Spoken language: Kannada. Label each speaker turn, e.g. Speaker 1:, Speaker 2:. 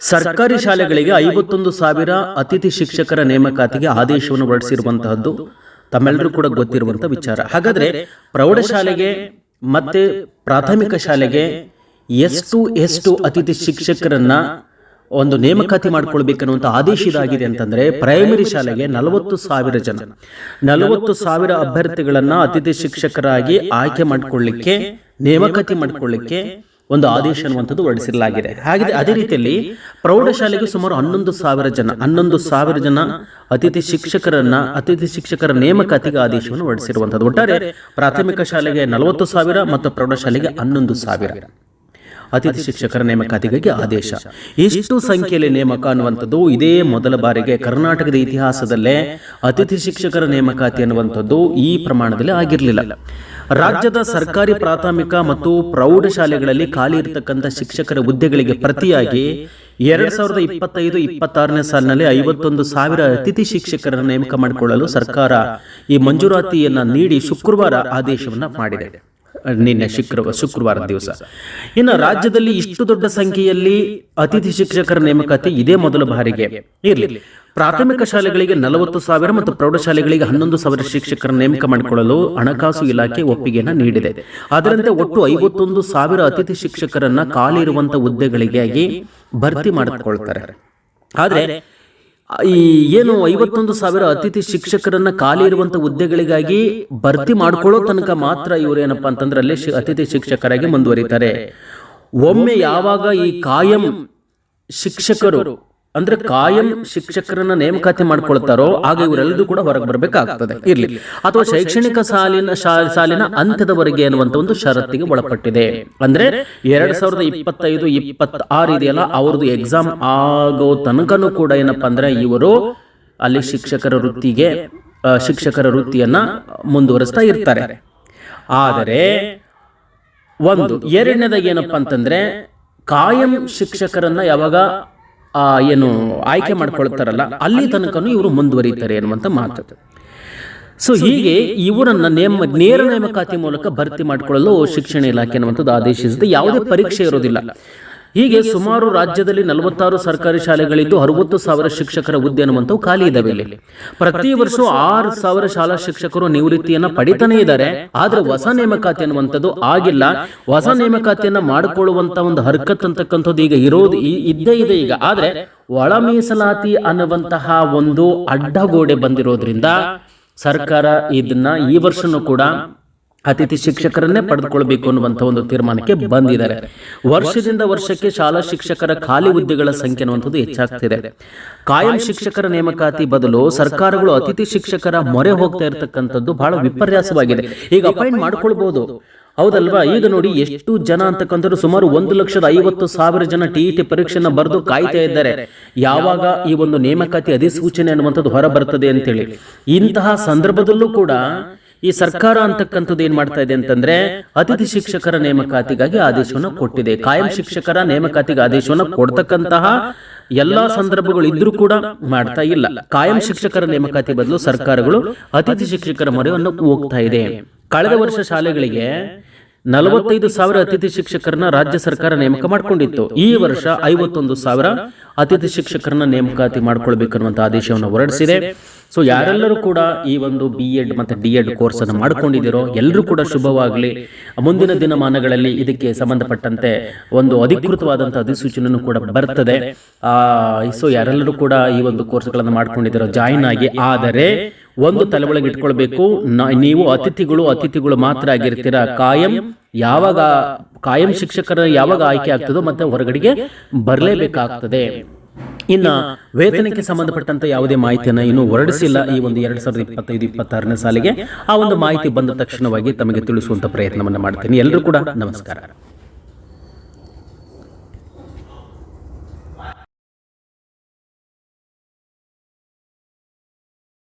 Speaker 1: ಸರ್ಕಾರಿ ಶಾಲೆಗಳಿಗೆ ಐವತ್ತೊಂದು ಸಾವಿರ ಅತಿಥಿ ಶಿಕ್ಷಕರ ನೇಮಕಾತಿಗೆ ಆದೇಶವನ್ನು ಹೊರಡಿಸಿರುವಂತಹದ್ದು ತಮ್ಮೆಲ್ಲರೂ ಕೂಡ ಗೊತ್ತಿರುವಂತಹ ವಿಚಾರ. ಹಾಗಾದ್ರೆ ಪ್ರೌಢಶಾಲೆಗೆ ಮತ್ತೆ ಪ್ರಾಥಮಿಕ ಶಾಲೆಗೆ ಎಷ್ಟು ಎಷ್ಟು ಅತಿಥಿ ಶಿಕ್ಷಕರನ್ನ ಒಂದು ನೇಮಕಾತಿ ಮಾಡ್ಕೊಳ್ಬೇಕನ್ನುವಂಥ ಆದೇಶ ಇದಾಗಿದೆ ಅಂತಂದ್ರೆ ಪ್ರೈಮರಿ ಶಾಲೆಗೆ ನಲವತ್ತು ಸಾವಿರ ಜನ. ನಲವತ್ತು ಸಾವಿರ ಅಭ್ಯರ್ಥಿಗಳನ್ನ ಅತಿಥಿ ಶಿಕ್ಷಕರಾಗಿ ಆಯ್ಕೆ ಮಾಡಿಕೊಳ್ಳಿಕ್ಕೆ ನೇಮಕಾತಿ ಮಾಡ್ಕೊಳ್ಳಿಕ್ಕೆ ಒಂದು ಆದೇಶ ಅನ್ನುವಂಥದ್ದು ಹೊರಡಿಸಲಾಗಿದೆ ಹಾಗೆ ಅದೇ ರೀತಿಯಲ್ಲಿ ಪ್ರೌಢಶಾಲೆಗೆ ಸುಮಾರು ಹನ್ನೊಂದು ಸಾವಿರ ಜನ, ಹನ್ನೊಂದು ಸಾವಿರ ಜನ ಅತಿಥಿ ಶಿಕ್ಷಕರನ್ನ, ಅತಿಥಿ ಶಿಕ್ಷಕರ ನೇಮಕಾತಿಗೆ ಆದೇಶವನ್ನು ಹೊರಡಿಸಿರುವಂಥದ್ದು. ಒಟ್ಟಾರೆ ಪ್ರಾಥಮಿಕ ಶಾಲೆಗೆ ನಲವತ್ತು ಸಾವಿರ ಮತ್ತು ಪ್ರೌಢಶಾಲೆಗೆ ಹನ್ನೊಂದು ಸಾವಿರ. ಅತಿಥಿ ಶಿಕ್ಷಕರ ನೇಮಕಾತಿಗಾಗಿ ಆದೇಶ. ಇಷ್ಟು ಸಂಖ್ಯೆಯಲ್ಲಿ ನೇಮಕ ಅನ್ನುವಂಥದ್ದು ಇದೇ ಮೊದಲ ಬಾರಿಗೆ ಕರ್ನಾಟಕದ ಇತಿಹಾಸದಲ್ಲೇ ಅತಿಥಿ ಶಿಕ್ಷಕರ ನೇಮಕಾತಿ ಅನ್ನುವಂಥದ್ದು ಈ ಪ್ರಮಾಣದಲ್ಲಿ ಆಗಿರಲಿಲ್ಲ. ರಾಜ್ಯದ ಸರ್ಕಾರಿ ಪ್ರಾಥಮಿಕ ಮತ್ತು ಪ್ರೌಢಶಾಲೆಗಳಲ್ಲಿ ಖಾಲಿ ಇರತಕ್ಕಂಥ ಶಿಕ್ಷಕರ ಹುದ್ದೆಗಳಿಗೆ ಪ್ರತಿಯಾಗಿ ಎರಡ್ ಸಾವಿರದ ಇಪ್ಪತ್ತೈದು ಇಪ್ಪತ್ತಾರನೇ ಸಾಲಿನಲ್ಲಿ ಐವತ್ತೊಂದು ಸಾವಿರ ಅತಿಥಿ ಶಿಕ್ಷಕರನ್ನು ನೇಮಕ ಮಾಡಿಕೊಳ್ಳಲು ಸರ್ಕಾರ ಈ ಮಂಜೂರಾತಿಯನ್ನ ನೀಡಿ ಶುಕ್ರವಾರ ಆದೇಶವನ್ನ ಮಾಡಿದೆ. ನಿನ್ನೆ ಶುಕ್ರವಾರ ಶುಕ್ರವಾರ ದಿವಸ. ಇನ್ನು ರಾಜ್ಯದಲ್ಲಿ ಇಷ್ಟು ದೊಡ್ಡ ಸಂಖ್ಯೆಯಲ್ಲಿ ಅತಿಥಿ ಶಿಕ್ಷಕರ ನೇಮಕಾತಿ ಇದೇ ಮೊದಲ ಬಾರಿಗೆ. ಇರಲಿ. ಪ್ರಾಥಮಿಕ ಶಾಲೆಗಳಿಗೆ ನಲವತ್ತು ಸಾವಿರ ಮತ್ತು ಪ್ರೌಢಶಾಲೆಗಳಿಗೆ ಹನ್ನೊಂದು ಸಾವಿರ ಶಿಕ್ಷಕರ ನೇಮಕ ಮಾಡಿಕೊಳ್ಳಲು ಹಣಕಾಸು ಇಲಾಖೆ ಒಪ್ಪಿಗೆಯನ್ನು ನೀಡಿದೆ. ಅದರಂತೆ ಒಟ್ಟು ಐವತ್ತೊಂದು ಸಾವಿರ ಅತಿಥಿ ಶಿಕ್ಷಕರನ್ನ ಖಾಲಿ ಇರುವಂತಹ ಹುದ್ದೆಗಳಿಗಾಗಿ ಭರ್ತಿ ಮಾಡಿಕೊಳ್ತಾರೆ. ಆದ್ರೆ ಈ ಏನು ಐವತ್ತೊಂದು ಸಾವಿರ ಅತಿಥಿ ಶಿಕ್ಷಕರನ್ನ ಖಾಲಿ ಇರುವಂತ ಹುದ್ದೆಗಳಿಗಾಗಿ ಭರ್ತಿ ಮಾಡ್ಕೊಳ್ಳೋ ತನಕ ಮಾತ್ರ ಇವರು ಏನಪ್ಪಾ ಅಂತಂದ್ರೆ ಅಲ್ಲಿ ಶಿ- ಅತಿಥಿ ಶಿಕ್ಷಕರಾಗಿ ಮುಂದುವರಿತಾರೆ. ಒಮ್ಮೆ ಯಾವಾಗ ಈ ಕಾಯಂ ಶಿಕ್ಷಕರು ಅಂದ್ರೆ ಕಾಯಂ ಶಿಕ್ಷಕರನ್ನ ನೇಮಕಾತಿ ಮಾಡ್ಕೊಳ್ತಾರೋ ಆಗ ಇವರೆಲ್ಲದೂ ಕೂಡ ಹೊರಗೆ ಬರಬೇಕಾಗ್ತದೆ. ಇರ್ಲಿ. ಅಥವಾ ಶೈಕ್ಷಣಿಕ ಸಾಲಿನ ಸಾಲಿನ ಅಂತ್ಯದವರೆಗೆ ಅನ್ನುವಂತ ಒಂದು ಷರತ್ತಿಗೆ ಒಳಪಟ್ಟಿದೆ. ಅಂದ್ರೆ ಎರಡ್ ಸಾವಿರದ ಇಪ್ಪತ್ತೈದು ಇಪ್ಪತ್ತ ಆರು ಇದೆಯಲ್ಲ ಅವ್ರದ್ದು ಎಕ್ಸಾಮ್ ಆಗೋ ತನಕನೂ ಕೂಡ ಏನಪ್ಪಾ ಅಂದ್ರೆ ಇವರು ಅಲ್ಲಿ ಶಿಕ್ಷಕರ ವೃತ್ತಿಗೆ ಶಿಕ್ಷಕರ ವೃತ್ತಿಯನ್ನ ಮುಂದುವರಿಸ್ತಾ ಇರ್ತಾರೆ. ಆದರೆ ಒಂದು ಎರಡನೇದಾಗ ಏನಪ್ಪಾ ಅಂತಂದ್ರೆ ಕಾಯಂ ಶಿಕ್ಷಕರನ್ನ ಯಾವಾಗ ಏನು ಆಯ್ಕೆ ಮಾಡ್ಕೊಳ್ತಾರಲ್ಲ ಅಲ್ಲಿ ತನಕನೂ ಇವರು ಮುಂದುವರಿತಾರೆ ಅನ್ನುವಂಥ ಮಾತು. ಸೊ ಹೀಗೆ ಇವರನ್ನ ನೇಮ ನೇರ ನೇಮಕಾತಿ ಮೂಲಕ ಭರ್ತಿ ಮಾಡಿಕೊಳ್ಳಲು ಶಿಕ್ಷಣ ಇಲಾಖೆ ಅನ್ನುವಂಥದ್ದು ಆದೇಶಿಸಿದೆ ಯಾವುದೇ ಪರೀಕ್ಷೆ ಇರೋದಿಲ್ಲ. ಹೀಗೆ ಸುಮಾರು ರಾಜ್ಯದಲ್ಲಿ ನಲವತ್ತಾರು ಸರ್ಕಾರಿ ಶಾಲೆಗಳಿದ್ದು ಅರವತ್ತು ಸಾವಿರ ಶಿಕ್ಷಕರ ಹುದ್ದೆ ಅನ್ನುವಂಥವು ಖಾಲಿ ಇದಾವೆ ಇಲ್ಲಿ. ಪ್ರತಿ ವರ್ಷ ಆರು ಸಾವಿರ ಶಾಲಾ ಶಿಕ್ಷಕರು ನಿವೃತ್ತಿಯನ್ನ ಪಡಿತಾನೆ ಇದ್ದಾರೆ. ಆದ್ರೆ ಹೊಸ ನೇಮಕಾತಿ ಅನ್ನುವಂಥದ್ದು ಆಗಿಲ್ಲ. ಹೊಸ ನೇಮಕಾತಿಯನ್ನು ಮಾಡಿಕೊಳ್ಳುವಂತ ಒಂದು ಹರ್ಕತ್ ಅಂತಕ್ಕಂಥದ್ದು ಈಗ ಇರೋದು ಇದ್ದೇ ಇದೆ ಈಗ. ಆದರೆ ಒಳ ಮೀಸಲಾತಿ ಅನ್ನುವಂತಹ ಒಂದು ಅಡ್ಡಗೋಡೆ ಬಂದಿರೋದ್ರಿಂದ ಸರ್ಕಾರ ಇದನ್ನ ಈ ವರ್ಷನೂ ಕೂಡ ಅತಿಥಿ ಶಿಕ್ಷಕರನ್ನೇ ಪಡೆದುಕೊಳ್ಬೇಕು ಅನ್ನುವಂಥ ಒಂದು ತೀರ್ಮಾನಕ್ಕೆ ಬಂದಿದ್ದಾರೆ. ವರ್ಷದಿಂದ ವರ್ಷಕ್ಕೆ ಶಾಲಾ ಶಿಕ್ಷಕರ ಖಾಲಿ ಹುದ್ದೆಗಳ ಸಂಖ್ಯೆ ಅನ್ನುವಂಥದ್ದು ಹೆಚ್ಚಾಗ್ತಿದೆ. ಕಾಯಂ ಶಿಕ್ಷಕರ ನೇಮಕಾತಿ ಬದಲು ಸರ್ಕಾರಗಳು ಅತಿಥಿ ಶಿಕ್ಷಕರ ಮೊರೆ ಹೋಗ್ತಾ ಇರತಕ್ಕಂಥದ್ದು ಬಹಳ ವಿಪರ್ಯಾಸವಾಗಿದೆ. ಈಗ ಅಪಾಯಿಂಟ್ ಮಾಡ್ಕೊಳ್ಬಹುದು ಹೌದಲ್ವಾ? ಈಗ ನೋಡಿ ಎಷ್ಟು ಜನ ಅಂತಕ್ಕಂಥದ್ದು ಸುಮಾರು ಒಂದು ಲಕ್ಷದ ಐವತ್ತು ಸಾವಿರ ಜನ ಟಿ ಟಿ ಪರೀಕ್ಷೆನ ಬರೆದು ಕಾಯ್ತಾ ಇದ್ದಾರೆ. ಯಾವಾಗ ಈ ಒಂದು ನೇಮಕಾತಿ ಅಧಿಸೂಚನೆ ಅನ್ನುವಂಥದ್ದು ಹೊರ ಬರ್ತದೆ ಅಂತೇಳಿ. ಇಂತಹ ಸಂದರ್ಭದಲ್ಲೂ ಕೂಡ ಈ ಸರ್ಕಾರ ಅಂತಕ್ಕಂಥದ್ದು ಏನ್ ಮಾಡ್ತಾ ಇದೆ ಅಂತಂದ್ರೆ ಅತಿಥಿ ಶಿಕ್ಷಕರ ನೇಮಕಾತಿಗಾಗಿ ಆದೇಶವನ್ನು ಕೊಟ್ಟಿದೆ. ಕಾಯಂ ಶಿಕ್ಷಕರ ನೇಮಕಾತಿಗೆ ಆದೇಶವನ್ನು ಕೊಡ್ತಕ್ಕಂತಹ ಎಲ್ಲಾ ಸಂದರ್ಭಗಳು ಇದ್ರೂ ಕೂಡ ಮಾಡ್ತಾ ಇಲ್ಲ. ಕಾಯಂ ಶಿಕ್ಷಕರ ನೇಮಕಾತಿ ಬದಲು ಸರ್ಕಾರಗಳು ಅತಿಥಿ ಶಿಕ್ಷಕರ ಮೊರೆಯನ್ನು ಹೋಗ್ತಾ ಇದೆ. ಕಳೆದ ವರ್ಷ ಶಾಲೆಗಳಿಗೆ ನಲವತ್ತೈದು ಸಾವಿರ ಅತಿಥಿ ಶಿಕ್ಷಕರನ್ನ ರಾಜ್ಯ ಸರ್ಕಾರ ನೇಮಕ ಮಾಡಿಕೊಂಡಿತ್ತು. ಈ ವರ್ಷ ಐವತ್ತೊಂದು ಸಾವಿರ ಅತಿಥಿ ಶಿಕ್ಷಕರನ್ನ ನೇಮಕಾತಿ ಮಾಡಿಕೊಳ್ಬೇಕನ್ನುವಂತಹ ಆದೇಶವನ್ನು ಹೊರಡಿಸಿದೆ. ಸೊ ಯಾರೆಲ್ಲರೂ ಕೂಡ ಈ ಒಂದು ಬಿ ಎಡ್ ಮತ್ತೆ ಡಿ ಎಡ್ ಕೋರ್ಸ್ ಅನ್ನು ಮಾಡ್ಕೊಂಡಿದ್ದೀರೋ ಎಲ್ಲರೂ ಕೂಡ ಶುಭವಾಗಲಿ. ಮುಂದಿನ ದಿನಮಾನಗಳಲ್ಲಿ ಇದಕ್ಕೆ ಸಂಬಂಧಪಟ್ಟಂತೆ ಒಂದು ಅಧಿಕೃತವಾದಂತಹ ಅಧಿಸೂಚನೆಯೂ ಕೂಡ ಬರ್ತದೆ. ಸೊ ಯಾರೆಲ್ಲರೂ ಕೂಡ ಈ ಒಂದು ಕೋರ್ಸ್ಗಳನ್ನು ಮಾಡ್ಕೊಂಡಿದ್ದೀರೋ ಜಾಯಿನ್ ಆಗಿ. ಆದರೆ ಒಂದು ತಲೆ ಒಳಗೆ ಇಟ್ಕೊಳ್ಬೇಕು ನೀವು ಅತಿಥಿಗಳು ಅತಿಥಿಗಳು ಮಾತ್ರ ಆಗಿರ್ತೀರ? ಕಾಯಂ ಯಾವಾಗ, ಕಾಯಂ ಶಿಕ್ಷಕರ ಯಾವಾಗ ಆಯ್ಕೆ ಆಗ್ತದೋ ಮತ್ತೆ ಹೊರಗಡೆಗೆ ಬರಲೇಬೇಕಾಗ್ತದೆ. ಇನ್ನ ವೇತನಕ್ಕೆ ಸಂಬಂಧಪಟ್ಟಂತ ಯಾವುದೇ ಮಾಹಿತಿಯನ್ನು ಇನ್ನು ಹೊರಡಿಸಿಲ್ಲ ಈ ಒಂದು ಎರಡ್ ಸಾವಿರದ ಇಪ್ಪತ್ತೈದು, ಇಪ್ಪತ್ತಾರನೇ ಸಾಲಿಗೆ. ಆ ಒಂದು ಮಾಹಿತಿ ಬಂದ ತಕ್ಷಣವಾಗಿ ತಮಗೆ ತಿಳಿಸುವಂತ ಪ್ರಯತ್ನವನ್ನು ಮಾಡ್ತೀನಿ. ಎಲ್ಲರೂ ಕೂಡ ನಮಸ್ಕಾರ.